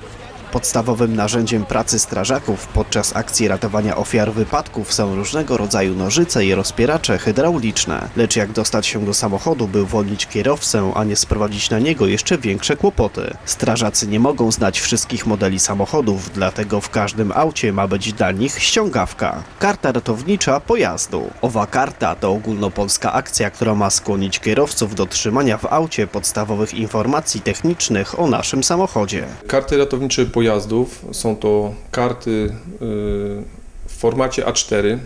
Let's get Podstawowym narzędziem pracy strażaków podczas akcji ratowania ofiar wypadków są różnego rodzaju nożyce i rozpieracze hydrauliczne. Lecz jak dostać się do samochodu, by uwolnić kierowcę, a nie sprowadzić na niego jeszcze większe kłopoty? Strażacy nie mogą znać wszystkich modeli samochodów, dlatego w każdym aucie ma być dla nich ściągawka. Karta ratownicza pojazdu. Owa karta to ogólnopolska akcja, która ma skłonić kierowców do trzymania w aucie podstawowych informacji technicznych o naszym samochodzie. Karty ratownicze pojazdów są to karty y, w formacie A4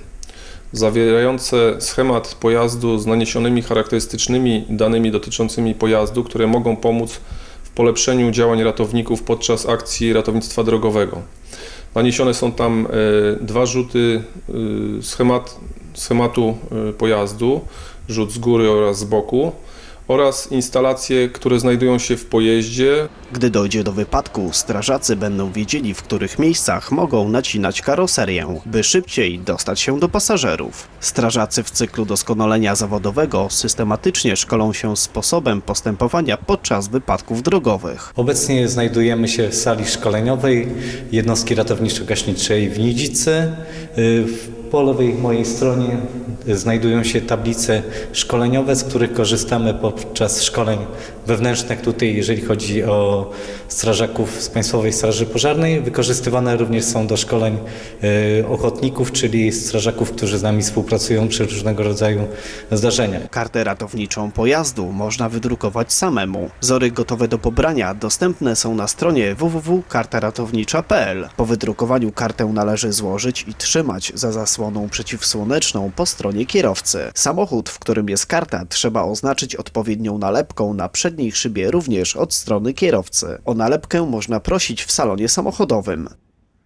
zawierające schemat pojazdu z naniesionymi charakterystycznymi danymi dotyczącymi pojazdu, które mogą pomóc w polepszeniu działań ratowników podczas akcji ratownictwa drogowego. Naniesione są tam y, dwa rzuty y, schemat, schematu pojazdu, rzut z góry oraz z boku oraz instalacje, które znajdują się w pojeździe, Gdy dojdzie do wypadku, strażacy będą wiedzieli, w których miejscach mogą nacinać karoserię, by szybciej dostać się do pasażerów. Strażacy w cyklu doskonalenia zawodowego systematycznie szkolą się sposobem postępowania podczas wypadków drogowych. Obecnie znajdujemy się w sali szkoleniowej jednostki ratowniczo-gaśniczej w Nidzicy. Y, Po lewej mojej stronie znajdują się tablice szkoleniowe, z których korzystamy podczas szkoleń wewnętrznych tutaj, jeżeli chodzi o strażaków z Państwowej Straży Pożarnej. Wykorzystywane również są do szkoleń y, ochotników, czyli strażaków, którzy z nami współpracują przy różnego rodzaju zdarzeniach. Kartę ratowniczą pojazdu można wydrukować samemu. Wzory gotowe do pobrania dostępne są na stronie www.kartaratownicza.pl. Po wydrukowaniu kartę należy złożyć i trzymać za zasłoną przeciwsłoneczną po stronie kierowcy. Samochód, w którym jest karta, trzeba oznaczyć odpowiednią nalepką na przedniej szybie również od strony kierowcy. O nalepkę można prosić w salonie samochodowym.